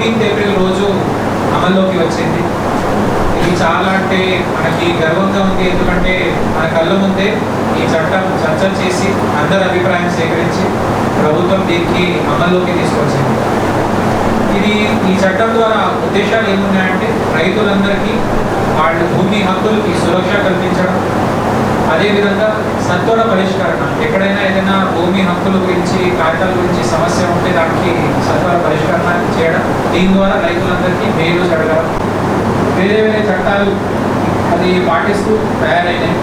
Fourteenth April రోజు అమల్లోకి వచ్చింది. ఇది చాలా అంటే మనకి గర్వంగా ఉంది. ఎందుకంటే మన కళ్ళ ముందే ఈ చట్టం చర్చ చేసి అందరి అభిప్రాయం సేకరించి ప్రభుత్వం దీనికి అమల్లోకి తీసుకొచ్చింది. ఇది ఈ చట్టం ద్వారా ఉద్దేశాలు ఏమున్నాయంటే రైతులందరికీ వాళ్ళ భూమి హక్కులకి సురక్ష కల్పించడం అదేవిధంగా సత్వర పరిష్కరణ. ఎక్కడైనా ఏదైనా భూమి హక్కుల గురించి కాగితాల గురించి సమస్య ఉంటే దానికి సత్వర పరిష్కరణ చేయడం. దీని ద్వారా రైతులందరికీ మేలు జరగడం. వేరే వేరే చట్టాలు అది పాటిస్తూ తయారైనాయి.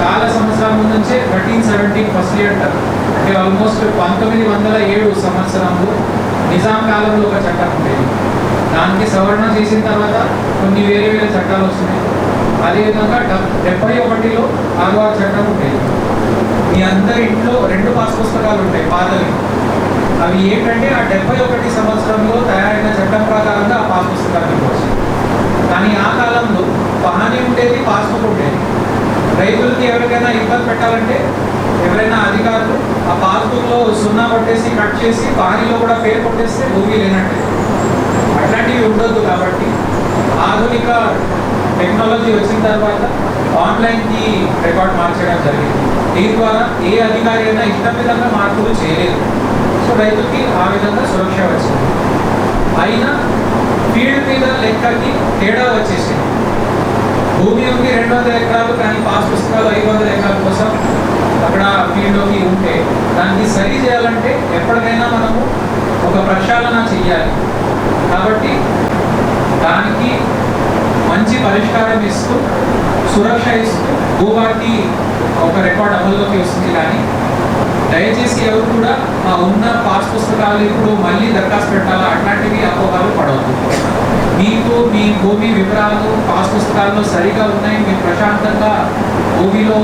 చాలా సంవత్సరాల ముందు నుంచే థర్టీన్ సెవెంటీన్ ఫస్ట్ ఇయర్ అంటే. ఆల్మోస్ట్ పంతొమ్మిది వందల ఏడు సంవత్సరంలో నిజాం కాలంలో ఒక చట్టం ఉండేది. దానికి సవరణ చేసిన తర్వాత కొన్ని వేరే వేరే చట్టాలు వస్తున్నాయి. అదేవిధంగా డెబ్బై ఒకటిలో ఆర్వార్ చట్టం ఉండేది మీ అందరి ఇంట్లో రెండు పాస్ పుస్తకాలు ఉంటాయి పాతవి. అవి ఏంటంటే ఆ డెబ్బై ఒకటి సంవత్సరంలో తయారైన చట్టం ప్రకారంగా ఆ పాస్ పుస్తకాలు ఇవ్వచ్చు. కానీ ఆ కాలంలో పహానీ ఉండేది పాస్బుక్ ఉండేది. రైతులకి ఎవరికైనా ఇబ్బంది పెట్టాలంటే ఎవరైనా అధికారులు ఆ పాస్బుక్లో సున్నా కొట్టేసి కట్ చేసి పహానీలో కూడా పేరు కొట్టేస్తే భూమి లేనట్టే. అట్లాంటివి ఉండొద్దు కాబట్టి ఆధునిక టెక్నాలజీ వచ్చిన తర్వాత ఆన్లైన్కి రికార్డ్ మార్చడం జరిగింది. దీని ద్వారా ఏ అధికారి అయినా ఇష్టం విధంగా మార్పులు చేయలేదు. సో రైతుకి ఆ విధంగా సురక్ష వచ్చింది. అయినా ఫీల్డ్ మీద లెక్కకి తేడా వచ్చేసింది. భూమి ఉంది రెండు వందల ఎకరాలు కానీ పాస్ పుస్తకాలు ఐదు వందల ఎకరాల కోసం అక్కడ ఫీల్డ్లోకి ఉంటే దాన్ని సరి చేయాలంటే ఎప్పటికైనా మనము ఒక ప్రక్షాళన చెయ్యాలి. కాబట్టి దానికి మంచి పరిష్కారం ఇస్తూ సురక్ష ఇస్తూ భూభారతి ఒక రికార్డ్ అమల్లోకి వస్తుంది కానీ దయచేసి ఎవరు కూడా ఆ ఉన్న పాస్ పుస్తకాలు ఇప్పుడు మళ్ళీ దరఖాస్తు పెట్టాలా? అట్లాంటివి అపోహలు పడవద్దు. మీకు మీ భూమి వివరాలు పాస్ పుస్తకాల్లో సరిగా ఉన్నాయి మీరు ప్రశాంతంగా భూమిలో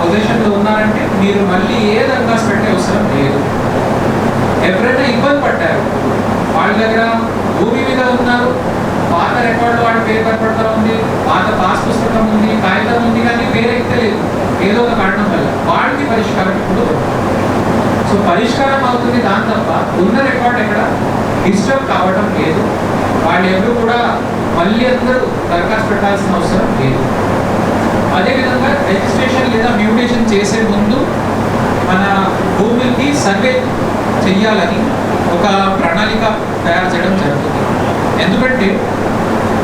పొజిషన్లో ఉన్నారంటే మీరు మళ్ళీ ఏ దరఖాస్తు పెట్టే అవసరం లేదు. ఎవరైనా ఇబ్బంది పడ్డారు వాళ్ళ దగ్గర భూమి మీద ఉన్నారు పాత రికార్డు వాడి పేరు కనపడతా ఉంది పాత పాస్ పుస్తకం ఉంది కాగితం ఉంది కానీ పేరైతే లేదు. ఏదో ఒక కారణం వల్ల. వాడికి పరిష్కారం ఇప్పుడు సో పరిష్కారం అవుతుంది దాని తప్ప ఉన్న రికార్డ్ ఎక్కడ? డిస్టర్బ్ కావడం లేదు. వాళ్ళు ఎవరు కూడా మళ్ళీ అందరూ దరఖాస్తు పెట్టాల్సిన అవసరం లేదు. అదేవిధంగా రిజిస్ట్రేషన్ లేదా మ్యూటేషన్ చేసే ముందు మన భూమికి సర్వే చెయ్యాలని ఒక ప్రణాళిక తయారు చేయడం జరుగుతుంది. ఎందుకంటే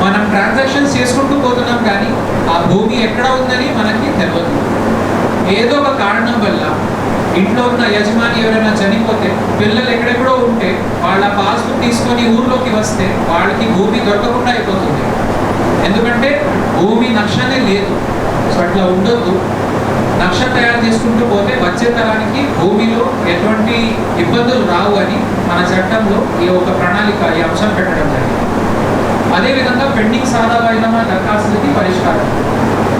మనం ట్రాన్సాక్షన్స్ చేసుకుంటూ పోతున్నాం కానీ ఆ భూమి ఎక్కడ ఉందని మనకి తెలియదు ఏదో ఒక కారణం వల్ల ఇంట్లో ఉన్న యజమాని ఎవరైనా చనిపోతే పిల్లలు ఎక్కడెక్కడో ఉంటే వాళ్ళ పాస్బుక్ తీసుకొని ఊర్లోకి వస్తే వాళ్ళకి భూమి దొరకకుండా అయిపోతుంది. ఎందుకంటే భూమి నక్షనే లేదు. సో అట్లా ఉండొద్దు. లక్ష్యం తయారు చేసుకుంటూ పోతే వచ్చే తరానికి భూమిలో ఎటువంటి ఇబ్బందులు రావు అని మన చట్టంలో ఈ ఒక ప్రణాళిక ఈ అంశం పెట్టడం జరిగింది. అదేవిధంగా పెండింగ్ సాదా వైనమా దరఖాస్తులకి పరిష్కారం.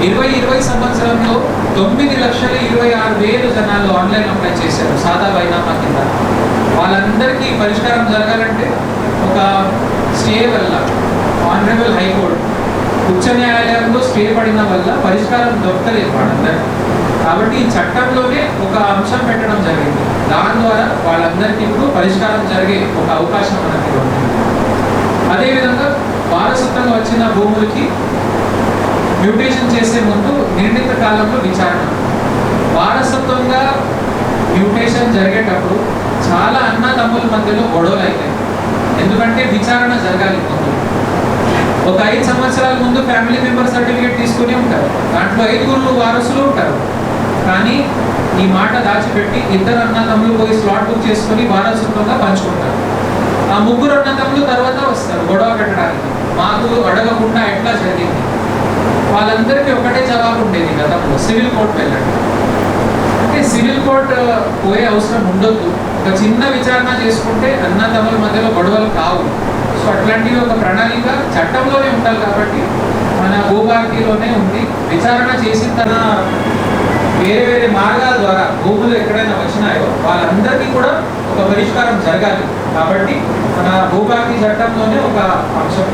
ఇరవై ఇరవై సంవత్సరంలో తొమ్మిది లక్షల ఇరవై ఆరు వేలు జనాలు ఆన్లైన్ అప్లై చేశారు సాదా వైనామా కింద. వాళ్ళందరికీ పరిష్కారం జరగాలంటే ఒక స్టే వల్ల ఆనరబుల్ హైకోర్టు ఉచ్చ న్యాయాలయంలో స్టే పడిన వల్ల పరిష్కారం దొరకలేదు వాళ్ళందరికీ కాబట్టి ఈ చట్టంలోనే ఒక అంశం పెట్టడం జరిగింది. దాని ద్వారా వాళ్ళందరికీ ఇప్పుడు పరిష్కారం జరిగే ఒక అవకాశం మనకి ఉంది అదేవిధంగా వారసత్వంగా వచ్చిన భూములకి మ్యూటేషన్ చేసే ముందు నిర్ణీత కాలంలో విచారణ. వారసత్వంగా మ్యూటేషన్ జరిగేటప్పుడు చాలా అన్నదమ్ముల మధ్యలో గొడవలు అవుతాయి ఎందుకంటే విచారణ జరగాలి. ముందు ఒక ఐదు సంవత్సరాల ముందు ఫ్యామిలీ మెంబర్ సర్టిఫికేట్ తీసుకుని ఉంటారు. దాంట్లో ఐదుగురు వారసులు ఉంటారు. కానీ ఈ మాట దాచిపెట్టి ఇద్దరు అన్నదమ్ములు పోయి స్లాట్ బుక్ చేసుకుని వారసత్వంగా పంచుకుంటారు. ఆ ముగ్గురు అన్నదమ్ములు తర్వాత వస్తారు గొడవ పెట్టడానికి. మాకు అడగకుండా ఎట్లా జరిగింది? వాళ్ళందరికీ ఒకటే జవాబు ఉండేది గతంలో సివిల్ కోర్టు వెళ్ళండి. అంటే సివిల్ కోర్ట్ పోయే అవసరం ఉండొద్దు. ఒక చిన్న విచారణ చేసుకుంటే అన్నదమ్ముల మధ్యలో గొడవలు కావు. సో అట్లాంటివి ఒక ప్రణాళిక చట్టంలోనే ఉండాలి కాబట్టి మన భూభారతిలోనే ఉంది. విచారణ చేసిన తన వేరే వేరే మార్గాల ద్వారా భూములు ఎక్కడైనా వచ్చినాయో వాళ్ళందరికీ కూడా ఒక పరిష్కారం జరగాలి. కాబట్టి మన భూభారతి చట్టంలోనే ఒక అంశం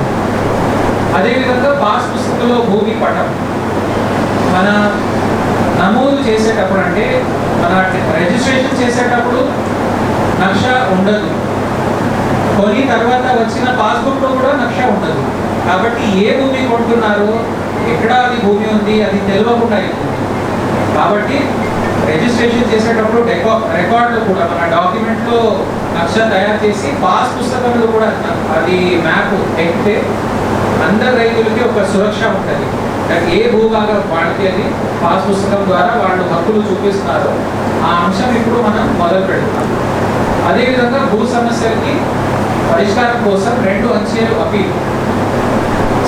అదేవిధంగా పాస్ పుస్తకంలో భూమి పటం. మన నమోదు చేసేటప్పుడు అంటే మన రిజిస్ట్రేషన్ చేసేటప్పుడు నక్ష ఉండదు. కొని తర్వాత వచ్చిన పాస్బుక్లో కూడా నక్ష ఉండదు. కాబట్టి ఏ భూమి కొంటున్నారు ఎక్కడ అది భూమి ఉంది అది తెలియకుండా అయిపోతుంది. కాబట్టి రిజిస్ట్రేషన్ చేసేటప్పుడు డెకో రికార్డులు కూడా మన డాక్యుమెంట్లో నక్ష తయారు చేసి పాస్ పుస్తకంలో కూడా అది మ్యాప్ ఎక్కితే అందరు రైతులకి ఒక సురక్ష ఉంటుంది. ఏ భూభాగం వాళ్ళకి అని పాస్ పుస్తకం ద్వారా వాళ్ళు హక్కులు చూపిస్తున్నారో ఆ అంశం ఇప్పుడు మనం మొదలు పెడతాం. అదేవిధంగా భూ సమస్యలకి పరిష్కారం కోసం రెండు అంచెలు అపీల్.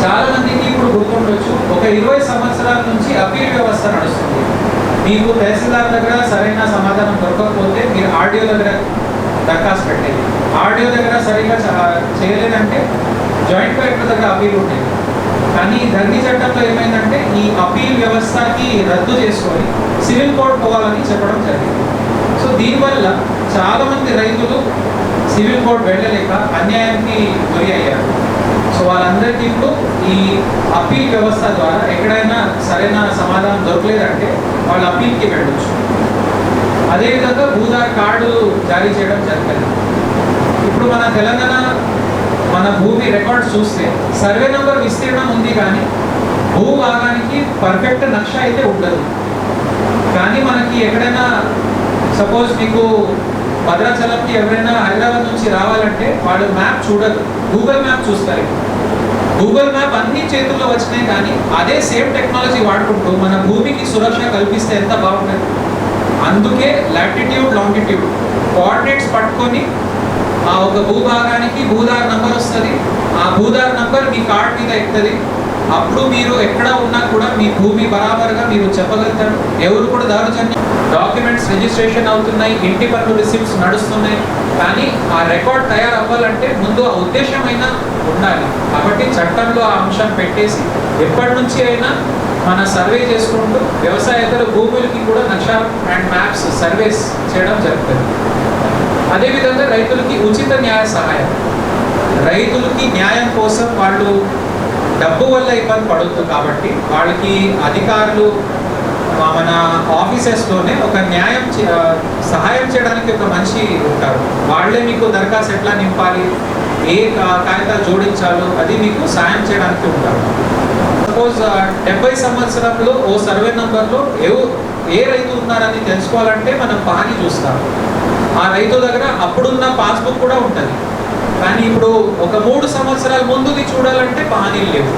చాలా మందికి ఇప్పుడు గుర్తుండొచ్చు ఒక ఇరవై సంవత్సరాల నుంచి అపీల్ వ్యవస్థ నడుస్తుంది. మీకు తహసీల్దార్ దగ్గర సరైన సమాధానం దొరకకపోతే మీరు ఆర్డీఓ దగ్గర దరఖాస్తు పెట్టేది. ఆర్డీఓ దగ్గర సరిగా చ- చేయలేదంటే జాయింట్ కలెక్టర్ దగ్గర అపీల్ ఉండేది కానీ ధర్నీ చట్టంలో ఏమైందంటే ఈ అపీల్ వ్యవస్థకి రద్దు చేసుకొని సివిల్ కోర్ట్ పోవాలని చెప్పడం జరిగింది. సో దీనివల్ల చాలామంది రైతులు సివిల్ కోర్టు వెళ్ళలేక అన్యాయానికి గురి అయ్యారు. సో వాళ్ళందరికీ ఇప్పుడు ఈ అపీల్ వ్యవస్థ ద్వారా ఎక్కడైనా సరైన సమాధానం దొరకలేదంటే వాళ్ళు అపీల్కి వెళ్ళొచ్చు. అదేవిధంగా భూదార్ కార్డు జారీ చేయడం జరిగింది. ఇప్పుడు మన తెలంగాణ మన భూమి రికార్డ్ చూస్తే సర్వే నెంబర్ విస్తీర్ణం ఉంది కానీ భూ భాగానికి పర్ఫెక్ట్ నక్ష అయితే ఉండదు. కానీ మనకి ఎక్కడైనా సపోజ్ మీకు భద్రాచలంకి ఎవరైనా హైదరాబాద్ నుంచి రావాలంటే వాడు మ్యాప్ చూడరు. గూగుల్ మ్యాప్ చూస్తారు. గూగుల్ మ్యాప్ అన్ని చేతుల్లో వచ్చినాయి కానీ అదే సేమ్ టెక్నాలజీ వాడుకుంటూ మన భూమికి సురక్ష కల్పిస్తే ఎంత బాగుంటుంది. అందుకే లాటిట్యూడ్ లాంగిట్యూడ్ కోఆర్డినేట్స్ పట్టుకొని ఆ ఒక భూభాగానికి భూదార్ నంబర్ వస్తుంది. ఆ భూదార్ నంబర్ మీ కార్డ్ మీద ఎక్కుతుంది. అప్పుడు మీరు ఎక్కడ ఉన్నా కూడా మీ భూమి బరాబర్గా మీరు చెప్పగలుగుతారు. ఎవరు కూడా దౌర్జన్యం డాక్యుమెంట్స్ రిజిస్ట్రేషన్ అవుతున్నాయి ఇంటి పనులు రిసిప్ట్స్ నడుస్తున్నాయి. కానీ ఆ రికార్డ్ తయారవ్వాలంటే ముందు ఆ ఉద్దేశమైనా ఉండాలి. కాబట్టి చట్టంలో ఆ అంశం పెట్టేసి ఎప్పటి నుంచి అయినా మన సర్వే చేసుకుంటూ వ్యవసాయేతర భూములకి కూడా నక్షా అండ్ మ్యాప్స్ సర్వేస్ చేయడం జరుగుతుంది. అదేవిధంగా రైతులకి ఉచిత న్యాయ సహాయం. రైతులకి న్యాయం కోసం వాళ్ళు డబ్బు వల్ల ఇబ్బంది పడొద్దు కాబట్టి వాళ్ళకి అధికారులు మన ఆఫీసెస్లోనే ఒక న్యాయం చే- సహాయం చేయడానికి ఒక మనిషి ఉంటారు. వాళ్ళే మీకు దరఖాస్తు ఎట్లా నింపాలి ఏ కాగితాలు జోడించాలో అది మీకు సాయం చేయడానికి ఉంటారు. సపోజ్ డెబ్బై సంవత్సరంలో ఓ సర్వే నంబర్లో ఏ ఏ రైతు ఉన్నారని తెలుసుకోవాలంటే మనం పాని చూస్తాం. ఆ రైతు దగ్గర అప్పుడున్న పాస్బుక్ కూడా ఉంటుంది. కానీ ఇప్పుడు ఒక మూడు సంవత్సరాల ముందుది చూడాలంటే పహానీలు లేవు.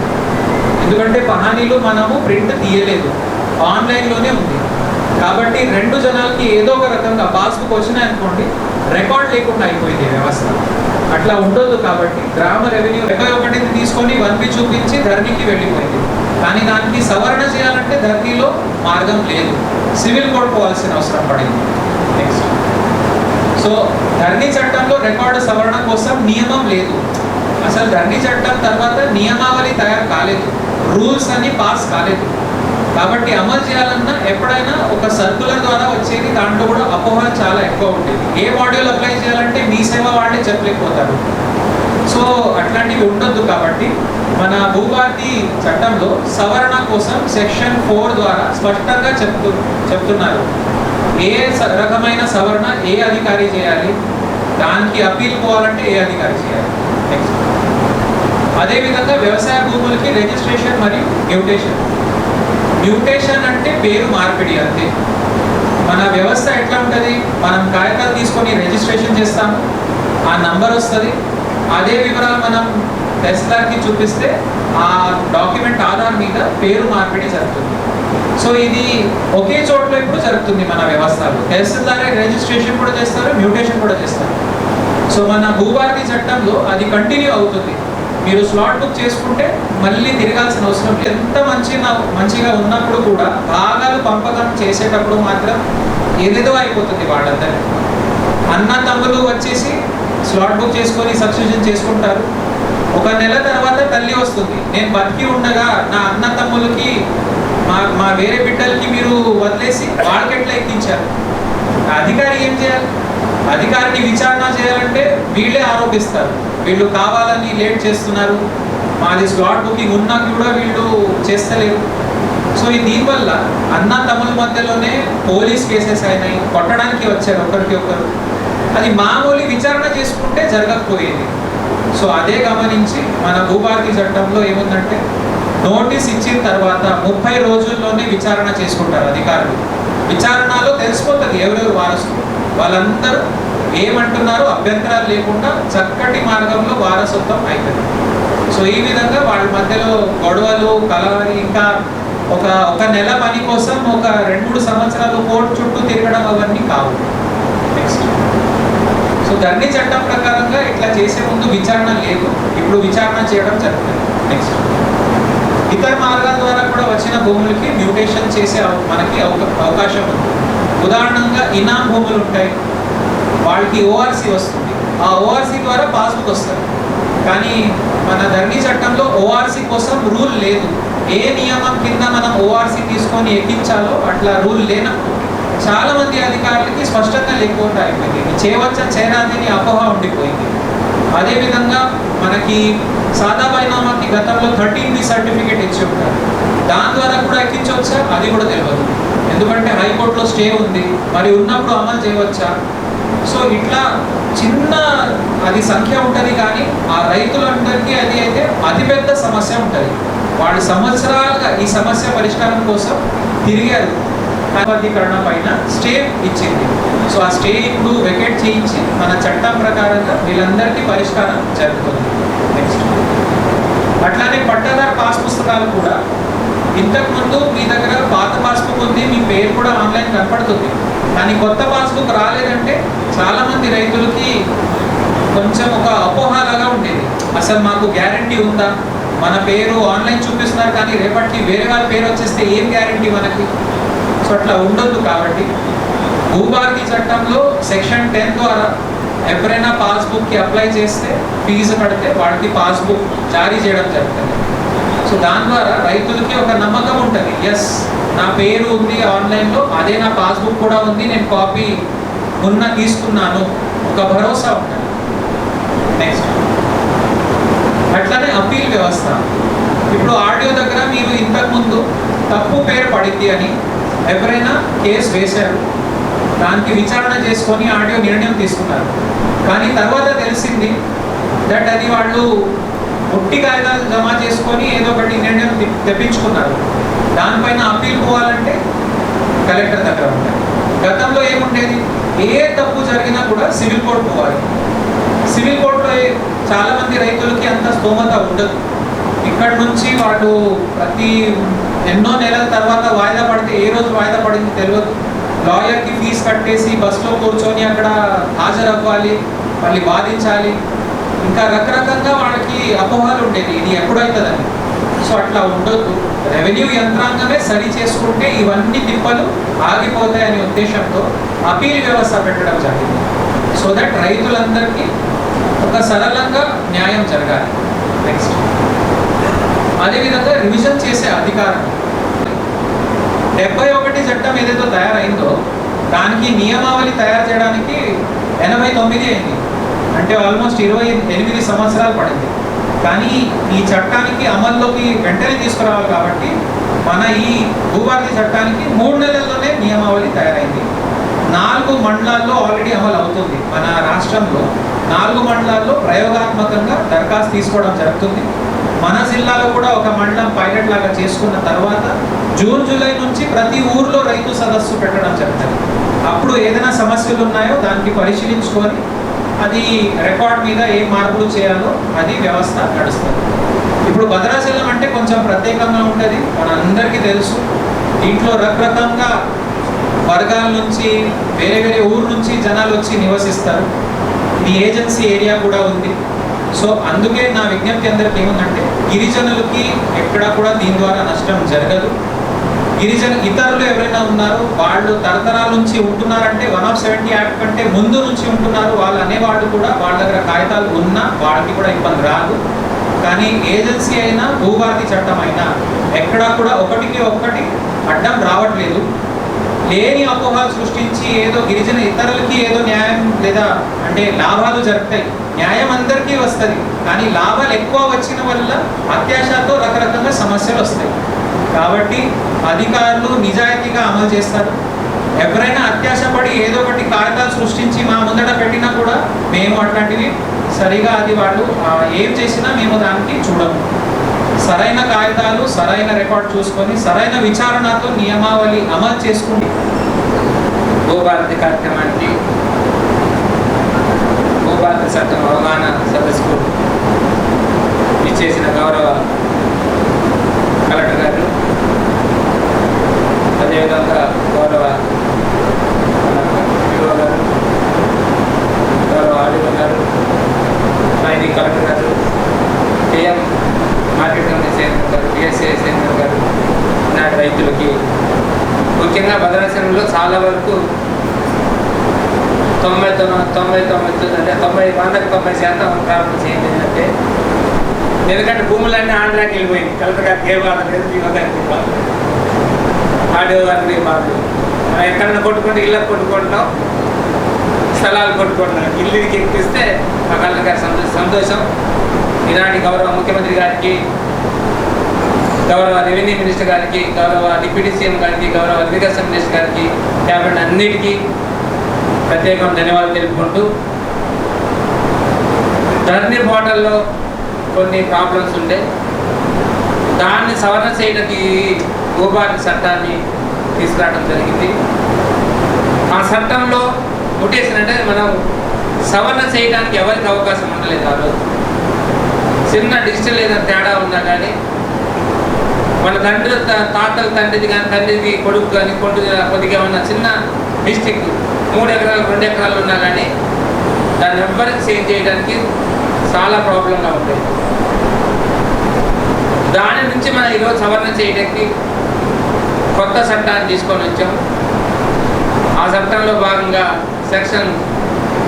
ఎందుకంటే పహానీలు మనము ప్రింట్ తీయలేదు. ఆన్లైన్లోనే ఉంది. కాబట్టి రెండు జనాలకి ఏదో ఒక రకంగా పాస్బుక్ వచ్చినాయనుకోండి రికార్డ్ లేకుండా అయిపోయింది వ్యవస్థ. అట్లా ఉండదు కాబట్టి గ్రామ రెవెన్యూ ఇరవై ఒకటిని తీసుకొని వన్పి చూపించి ధరణికి వెళ్ళిపోయింది. కానీ దానికి సవరణ చేయాలంటే ధరణిలో మార్గం లేదు. సివిల్ కోడ్ పోవాల్సిన అవసరం పడింది. సో ధరణి చట్టంలో రికార్డు సవరణ కోసం నియమం లేదు. అసలు ధరణి చట్టం తర్వాత నియమావళి తయారు కాలేదు. రూల్స్ అన్ని పాస్ కాలేదు. కాబట్టి అమలు చేయాలన్నా ఎప్పుడైనా ఒక సర్కులర్ ద్వారా వచ్చేది దాంట్లో కూడా అపోహ చాలా ఎక్కువ ఉంటుంది ఏ మాడ్యూల్ అప్లై చేయాలంటే మీ సేవ వాళ్ళే చెప్పలేకపోతారు. సో అట్లాంటివి ఉండొద్దు కాబట్టి మన భూభారతి చట్టంలో సవరణ కోసం సెక్షన్ ఫోర్ ద్వారా స్పష్టంగా చెప్తు చెప్తున్నారు. ఏ స- రకమైన సవరణ ఏ అధికారి చేయాలి? దానికి అప్పీల్ పోవాలంటే ఏ అధికారి చేయాలి? నెక్స్ట్ అదేవిధంగా వ్యవసాయ భూములకి రిజిస్ట్రేషన్ మరియు మ్యూటేషన్ మ్యూటేషన్ అంటే పేరు మార్పిడి అంతే. మన వ్యవస్థ ఎట్లా ఉంటుంది? మనం కాగితాలు తీసుకొని రిజిస్ట్రేషన్ చేస్తాము. ఆ నంబర్ వస్తుంది. అదే వివరాలు మనం తహసీల్దార్కి చూపిస్తే ఆ డాక్యుమెంట్ ఆధార్ మీద పేరు మార్పిడి జరుగుతుంది. సో ఇది ఒకే చోట్ల ఇప్పుడు జరుగుతుంది మన వ్యవస్థలో. తహసీల్దారే రిజిస్ట్రేషన్ కూడా చేస్తారు మ్యూటేషన్ కూడా చేస్తారు. సో మన భూభారతి చట్టంలో అది కంటిన్యూ అవుతుంది. మీరు స్లాట్ బుక్ చేసుకుంటే మళ్ళీ తిరగాల్సిన అవసరం ఎంత మంచి మంచిగా ఉన్నప్పుడు కూడా భాగాలు పంపకం చేసేటప్పుడు మాత్రం ఏదేదో అయిపోతుంది వాళ్ళందరికీ అన్న తమ్ములు వచ్చేసి స్లాట్ బుక్ చేసుకొని సబ్స్టిట్యూషన్ చేసుకుంటారు. ఒక నెల తర్వాత తల్లి వస్తుంది. నేను బతికి ఉండగా నా అన్న తమ్ములకి మా మా వేరే బిడ్డలకి మీరు వదిలేసి వాళ్ళకి ఎట్లా ఎక్కించారు. అధికారి ఏం చేయాలి? అధికారిని విచారణ చేయాలంటే వీళ్ళే ఆరోపిస్తారు. వీళ్ళు కావాలని లేట్ చేస్తున్నారు. మాది స్లాట్ బుకింగ్ ఉన్నా కూడా వీళ్ళు చేస్తలేరు. సో ఈ దీనివల్ల అన్న తమ్ముల మధ్యలోనే పోలీస్ కేసెస్ అయినాయి. కొట్టడానికి వచ్చారు ఒకరికి ఒకరు. అది మామూలు విచారణ చేసుకుంటే జరగకపోయేది. సో అదే గమనించి మన భూభారతి చట్టంలో ఏముందంటే నోటీస్ ఇచ్చిన తర్వాత ముప్పై రోజుల్లోనే విచారణ చేసుకుంటారు అధికారులు. విచారణలో తెలిసిపోతుంది ఎవరెవరు వారసులు. వాళ్ళందరూ ఏమంటున్నారో అభ్యంతరాలు లేకుండా చక్కటి మార్గంలో వారసత్వం అవుతుంది సో ఈ విధంగా వాళ్ళ మధ్యలో గొడవలు కలవరి ఇంకా ఒక ఒక నెల పని కోసం ఒక రెండు మూడు సంవత్సరాలు కోర్టు చుట్టూ తిరగడం అవన్నీ కావు. నెక్స్ట్ సో ధరణి చట్టం ప్రకారంగా ఇట్లా చేసే ముందు విచారణ లేదు. ఇప్పుడు విచారణ చేయడం జరుగుతుంది. నెక్స్ట్ ఇతర మార్గాల ద్వారా కూడా వచ్చిన భూములకి మ్యూటేషన్ చేసే మనకి అవకాశం ఉంది. ఉదాహరణంగా ఇనాం భూములు ఉంటాయి. వాళ్ళకి ఓఆర్సీ వస్తుంది. ఆ ఓఆర్సీ ద్వారా పాస్బుక్ వస్తుంది. కానీ మన ధరణి చట్టంలో ఓఆర్సీ కోసం రూల్ లేదు. ఏ నియమం కింద మనం ఓఆర్సీ తీసుకొని ఎక్కించాలో అట్లా రూల్ లేనప్పుడు చాలామంది అధికారులకి స్పష్టంగా లేకుండా అయిపోయింది ఇది చేయవచ్చా చేయరాదని అపోహ ఉండిపోయింది. అదేవిధంగా మనకి సాదా బైనామాకి గతంలో థర్టీన్ బి సర్టిఫికేట్ ఇచ్చి ఉంటారు. దాని ద్వారా కూడా ఎక్కించవచ్చా? అది కూడా తెలియదు ఎందుకంటే హైకోర్టులో స్టే ఉంది. మరి ఉన్నప్పుడు అమలు చేయవచ్చా? సో ఇట్లా చిన్న అది సంఖ్య ఉంటుంది కానీ ఆ రైతులందరికీ అది అయితే అతిపెద్ద సమస్య ఉంటుంది. వాళ్ళు సంవత్సరాలుగా ఈ సమస్య పరిష్కారం కోసం తిరిగారు. న్యాయబద్ధీకరణ పైన స్టే ఇచ్చింది. సో ఆ స్టే ఇప్పుడు వెకెట్ చేయించి మన చట్టం ప్రకారంగా వీళ్ళందరికీ పరిష్కారం జరుగుతుంది. నెక్స్ట్ అట్లానే పట్టాదారు పాస్ పుస్తకాలు కూడా. ఇంతకుముందు మీ దగ్గర పాత పాస్బుక్ ఉంది మీ పేరు కూడా ఆన్లైన్ కనపడుతుంది. కానీ కొత్త పాస్బుక్ రాలేదంటే చాలామంది రైతులకి కొంచెం ఒక అపోహలాగా ఉండేది. అసలు మాకు గ్యారంటీ ఉందా? మన పేరు ఆన్లైన్ చూపిస్తున్నారు కానీ రేపటికి వేరే వాళ్ళ పేరు వచ్చేస్తే ఏం గ్యారంటీ మనకి? సో అట్లా ఉండొద్దు కాబట్టి భూభారతి చట్టంలో సెక్షన్ టెన్ ద్వారా ఎవరైనా పాస్బుక్కి అప్లై చేస్తే ఫీజు కడితే వాడికి పాస్బుక్ జారీ చేయడం జరుగుతుంది. సో దాని ద్వారా రైతులకి ఒక నమ్మకం ఉంటుంది. ఎస్ నా పేరు ఉంది ఆన్లైన్లో అదే నా పాస్బుక్ కూడా ఉంది నేను కాపీ ఉన్న తీసుకున్నాను. ఒక భరోసా ఉంటుంది. నెక్స్ట్ అట్లానే అప్పీల్ వ్యవస్థ. ఇప్పుడు ఆడియో దగ్గర మీరు ఇంతకుముందు తప్పు పేరు పడింది అని ఎవరైనా కేసు వేశారు. దానికి విచారణ చేసుకొని ఆడియో నిర్ణయం తీసుకున్నారు. కానీ తర్వాత తెలిసింది దట్ అది వాళ్ళు ఒట్టి కాగితాలు జమ చేసుకొని ఏదో ఒకటి నిర్ణయం తెప్పించుకున్నారు. దానిపైన అప్పీల్ పోవాలంటే కలెక్టర్ దగ్గర ఉంటాయి గతంలో ఏముండేది? ఏ తప్పు జరిగినా కూడా సివిల్ కోర్టు పోవాలి. సివిల్ కోర్టులో చాలామంది రైతులకి అంత స్తోమత ఉండదు. ఇక్కడ నుంచి వాళ్ళు ప్రతి ఎన్నో నెలల తర్వాత వాయిదా పడితే ఏ రోజు వాయిదా పడింది తెలియదు లాయర్కి ఫీజు కట్టేసి బస్సులో కూర్చొని అక్కడ హాజరవ్వాలి మళ్ళీ వాదించాలి. ఇంకా రకరకంగా వాళ్ళకి అపోహలు ఉండేది ఇది ఎప్పుడవుతుందని సో అట్లా ఉండొద్దు. రెవెన్యూ యంత్రాంగమే సరి చేసుకుంటే ఇవన్నీ తిప్పలు ఆగిపోతాయనే ఉద్దేశంతో అపీల్ వ్యవస్థ పెట్టడం జరిగింది. సో దట్ రైతులందరికీ ఒక సరళంగా న్యాయం జరగాలి. నెక్స్ట్ అదేవిధంగా రివిజన్ చేసే అధికారం. డెబ్బై ఒకటి చట్టం ఏదైతే తయారైందో దానికి నియమావళి తయారు చేయడానికి ఎనభై తొమ్మిది అయింది. అంటే ఆల్మోస్ట్ ఇరవై ఎనిమిది సంవత్సరాలు పడింది. కానీ ఈ చట్టానికి అమల్లోకి వెంటనే తీసుకురావాలి కాబట్టి మన ఈ భూభారతి చట్టానికి మూడు నెలల్లోనే నియమావళి తయారైంది. నాలుగు మండలాల్లో ఆల్రెడీ అమలు అవుతుంది. మన రాష్ట్రంలో నాలుగు మండలాల్లో ప్రయోగాత్మకంగా దరఖాస్తు తీసుకోవడం జరుగుతుంది. మన జిల్లాలో కూడా ఒక మండలం పైలట్ లాగా చేసుకున్న తర్వాత జూన్ జూలై నుంచి ప్రతి ఊర్లో రైతు సదస్సు పెట్టడం జరుగుతుంది. అప్పుడు ఏదైనా సమస్యలు ఉన్నాయో దానికి పరిశీలించుకొని అది రికార్డ్ మీద ఏ మార్పులు చేయాలో అది వ్యవస్థ నడుస్తుంది. ఇప్పుడు భద్రాచలం అంటే కొంచెం ప్రత్యేకంగా ఉంటుంది. మనందరికీ తెలుసు. దీంట్లో రకరకంగా వర్గాల నుంచి వేరే వేరే ఊరు నుంచి జనాలు వచ్చి నివసిస్తారు. ఇది ఏజెన్సీ ఏరియా కూడా ఉంది. సో అందుకే నా విజ్ఞప్తి అందరికి ఏముందంటే గిరిజనులకి ఎక్కడ కూడా దీని ద్వారా నష్టం జరగదు. గిరిజన ఇతరులు ఎవరైనా ఉన్నారో వాళ్ళు తరతరాల నుంచి ఉంటున్నారంటే వన్ ఆఫ్ సెవెంటీ యాక్ట్ కంటే ముందు నుంచి ఉంటున్నారు వాళ్ళు అనేవాళ్ళు కూడా వాళ్ళ దగ్గర కాగితాలు ఉన్నా వాళ్ళకి కూడా ఇబ్బంది రాదు. కానీ ఏజెన్సీ అయినా భూభారతి చట్టం అయినా ఎక్కడా కూడా ఒకటికి ఒక్కటి అడ్డం రావట్లేదు. లేని అపోహలు సృష్టించి ఏదో గిరిజన ఇతరులకి ఏదో న్యాయం లేదా అంటే లాభాలు జరుగుతాయి న్యాయం అందరికీ వస్తుంది. కానీ లాభాలు ఎక్కువ వచ్చిన వల్ల అత్యాశతో రకరకాల సమస్యలు వస్తాయి. కాబట్టి అధికారులు నిజాయితీగా అమలు చేస్తారు. ఎవరైనా అత్యాశపడి ఏదో ఒకటి కాగితాలు సృష్టించి మా ముందట పెట్టినా కూడా మేము అట్లాంటివి సరిగా అది వాళ్ళు ఏం చేసినా మేము దానికి చూడము. సరైన కాగితాలు సరైన రికార్డ్ చూసుకొని సరైన విచారణతో నియమావళి అమలు చేసుకుని భూభారతి కార్యక్రమానికి భూభారతి చట్టం అవగాహన సదస్సుకు ఇచ్చేసిన గౌరవ కలెక్టర్ గారు అదేవిధంగా గౌరవ పిఓ గారు గౌరవ ఆడిటర్ గారు మైనింగ్ కలెక్టర్ గారు టీఎం మార్కెట్ కమిటీ చైర్మన్ గారు బిఎస్సీ చైర్మన్ గారు నాటి రైతులకి ముఖ్యంగా భద్రాచలంలో చాలా వరకు తొంభై తొమ్మిది తొంభై తొమ్మిది అంటే తొంభై వందకి తొంభై శాతం ప్రారంభం చేయండి అంటే ఎందుకంటే భూములన్నీ ఆంధ్రాకి వెళ్ళిపోయింది కలెక్టర్ గారికి ఏ బాధ లేదు జీవో గారికి బాధ లేదు. ఆడియో గారికి బాధ లేదు. మనం ఎక్కడైనా కొట్టుకుంటే ఇళ్ళకి కొట్టుకుంటాం స్థలాలు కొట్టుకుంటున్నాం. ఇల్లుకి ఎక్కిస్తే మా కలెక్టర్ గారి సంతోషం ఈనాటి గౌరవ ముఖ్యమంత్రి గారికి గౌరవ రెవెన్యూ మినిస్టర్ గారికి గౌరవ డిప్యూటీ సీఎం గారికి గౌరవ అగ్రికల్చర్ మినిస్టర్ గారికి క్యాబినెట్ అన్నిటికీ ప్రత్యేకం ధన్యవాదాలు తెలుపుకుంటూ ధరణి బాటల్లో కొన్ని ప్రాబ్లమ్స్ ఉండే. దాన్ని సవరణ చేయడానికి భూభారతి చట్టాన్ని తీసుకురావడం జరిగింది. ఆ చట్టంలో కొట్టేసినట్టే అంటే మనం సవరణ చేయడానికి ఎవరికి అవకాశం ఉండలేదు ఆ రోజు. చిన్న డిజిటల్ ఏదైనా తేడా ఉన్నా కానీ మన తండ్రి తాతల తండ్రిది కానీ తండ్రిది కొడుకు కానీ కొడుకు కొద్దిగా ఉన్న చిన్న డిస్టిక్ మూడు ఎకరాలు రెండు ఎకరాలు ఉన్నా కానీ దాన్ని ఎవ్వరికి చేంజ్ చేయడానికి చాలా ప్రాబ్లంగా ఉండేది. దాని నుంచి మనం ఈరోజు సవరణ చేయడానికి కొత్త చట్టాన్ని తీసుకొని వచ్చాం ఆ చట్టంలో భాగంగా సెక్షన్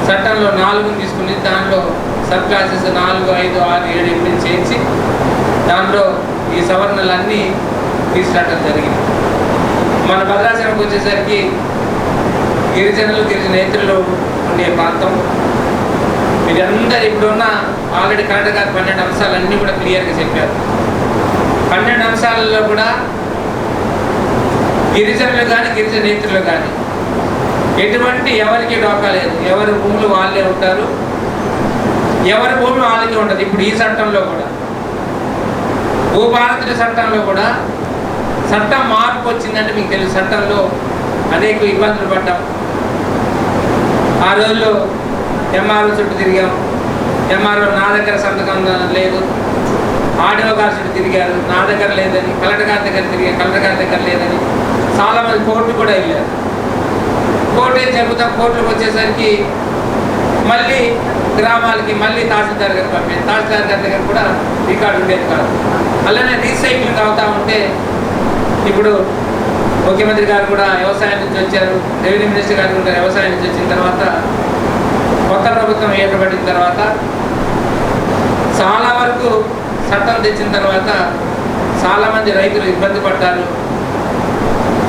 చట్టంలో నాలుగుని తీసుకుని దానిలో సబ్ క్లాసెస్ నాలుగు ఐదు ఆరు ఏడు ఎనిమిది చేర్చి దాంట్లో ఈ సవరణలన్నీ తీసుకురావడం జరిగింది. మన భద్రాచలంకి వచ్చేసరికి గిరిజనులు గిరిజనేతలు ఉండే ప్రాంతం. మీరందరూ ఇప్పుడున్న ఆల్రెడీ కరెక్ట్గా పన్నెండు అంశాలన్నీ కూడా క్లియర్గా చెప్పారు. పన్నెండు అంశాలలో కూడా గిరిజనులు కానీ గిరిజనేతరులు కానీ ఎటువంటి ఎవరికి డోకా లేదు. ఎవరి భూములు వాళ్ళే ఉంటారు. ఎవరి భూమి వాళ్ళకి ఉండదు ఇప్పుడు ఈ చట్టంలో కూడా. భూభారతుల చట్టంలో కూడా చట్టం మార్పు వచ్చిందంటే మీకు తెలుసు. చట్టంలో అనేక ఇబ్బందులు పడ్డాం. ఆ రోజుల్లో ఎంఆర్ఓ చుట్టూ తిరిగాం. ఎంఆర్ఓ నా దగ్గర సంతకం లేదు. ఆడియో గారి చుట్టూ తిరిగారు. నా దగ్గర లేదని కలెక్టర్ గారి దగ్గర తిరిగారు. కలెక్టర్ గారి దగ్గర లేదని. చాలా మంది కోర్టు కూడా వెళ్ళారు. కోర్టు ఏం చెబుతాం? కోర్టులకు వచ్చేసరికి మళ్ళీ గ్రామాలకి మళ్ళీ తహసీల్దార్ గారు పంపి తహసీల్దార్ గారి దగ్గర కూడా రికార్డు ఉండేది కాదు. అలానే రీసైక్లింగ్ అవుతా ఉంటే ఇప్పుడు ముఖ్యమంత్రి గారు కూడా వ్యవసాయం నుంచి వచ్చారు రెవెన్యూ మినిస్టర్ గారు కూడా వ్యవసాయం నుంచి వచ్చిన తర్వాత కొత్త ప్రభుత్వం ఏర్పడిన తర్వాత చాలా వరకు చట్టం తెచ్చిన తర్వాత చాలామంది రైతులు ఇబ్బంది పడ్డారు.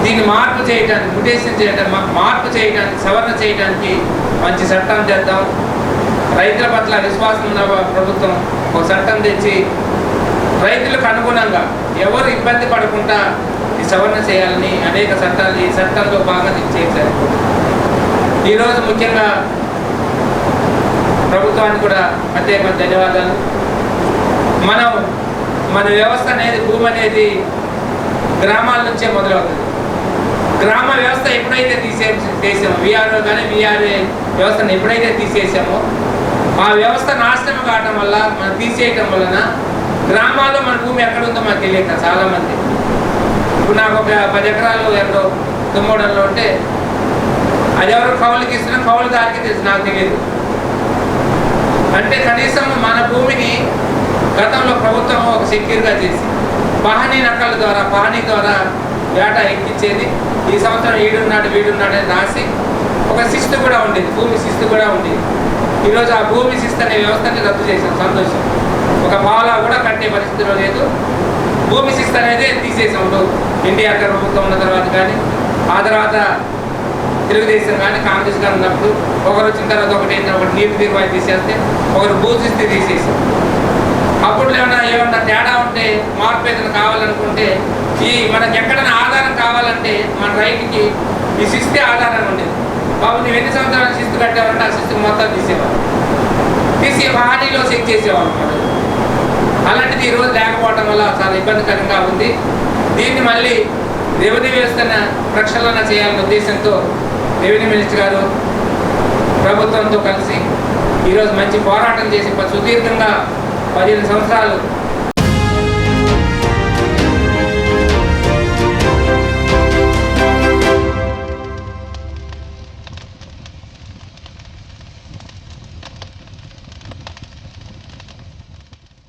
దీన్ని మార్పు చేయడానికి మ్యుటేషన్ చేయడానికి మా- మార్పు చేయడానికి సవరణ చేయడానికి మంచి చట్టం చేద్దాం రైతుల పట్ల విశ్వాసం ఉన్న ప్రభుత్వం ఒక చట్టం తెచ్చి రైతులకు అనుగుణంగా ఎవరు ఇబ్బంది పడకుండా ఈ సవరణ చేయాలని అనేక చట్టాలు ఈ చట్టంలో బాగా చేశారు. ఈరోజు ముఖ్యంగా ప్రభుత్వానికి కూడా ప్రత్యేక ధన్యవాదాలు. మనం మన వ్యవస్థ అనేది భూమి అనేది గ్రామాల నుంచే మొదలవుతుంది. గ్రామ వ్యవస్థ ఎప్పుడైతే తీసే చేసామో విఆర్ఓ కానీ విఆర్ఏ వ్యవస్థను ఎప్పుడైతే తీసేసామో ఆ వ్యవస్థ నాశనం కావడం వల్ల మనం తీసేయటం వలన గ్రామాల్లో మన భూమి ఎక్కడ ఉందో మనకు తెలియక చాలా మంది ఇప్పుడు నాకు ఒక పది ఎకరాలు ఎక్కడో దుమ్మడంలో ఉంటే అది ఎవరు కౌలుకి ఇస్తున్నా కౌలుదారికి తెలుసు నాకు తెలియదు. అంటే కనీసం మన భూమిని గతంలో ప్రభుత్వం ఒక సెక్యూర్గా చేసి పహనీ నక్కల ద్వారా పహనీ ద్వారా డేటా ఎక్కించేది. ఈ సంవత్సరం ఈడున్నాడు వీడున్నాడు అని రాసి ఒక శిస్తు కూడా ఉండేది భూమి శిస్తు కూడా ఉండేది. ఈరోజు ఆ భూమి శిస్తు అనే వ్యవస్థని రద్దు చేశాం సంతోషం. ఒక పావలా కూడా కట్టే పరిస్థితిలో లేదు. భూమి శిస్తు అనేది తీసేసాం ఎన్టీఆర్ గారు ప్రభుత్వం ఉన్న తర్వాత కానీ ఆ తర్వాత తెలుగుదేశం కానీ కాంగ్రెస్ కానీ ఉన్నప్పుడు ఒకరు వచ్చిన తర్వాత ఒకటి ఏంటంటే ఒకటి నీటి తీరువాయి తీసేస్తే ఒకరు భూ శిస్తు తీసేసాం అప్పుడు ఏమన్నా ఏమన్నా తేడా ఉంటే మార్పు ఏదైనా కావాలనుకుంటే ఈ మనకి ఎక్కడైనా ఆధారం కావాలంటే మన రైతుకి ఈ శిస్తే ఆధారం ఉండేది. బాబు నువ్వు ఎన్ని సంవత్సరాలు శిస్తు కట్టావంటే ఆ శిస్తు మొత్తం తీసేవాడు తీసి హాడీలో చెక్ చేసేవాడు అలాంటిది ఈరోజు లేకపోవడం వల్ల చాలా ఇబ్బందికరంగా ఉంది. దీన్ని మళ్ళీ రెవెన్యూ వ్యవస్థను ప్రక్షాళన చేయాలనే ఉద్దేశంతో రెవెన్యూ మినిస్టర్ గారు ప్రభుత్వంతో కలిసి ఈరోజు మంచి పోరాటం చేసి సుదీర్ఘంగా పదిహేను సంవత్సరాలు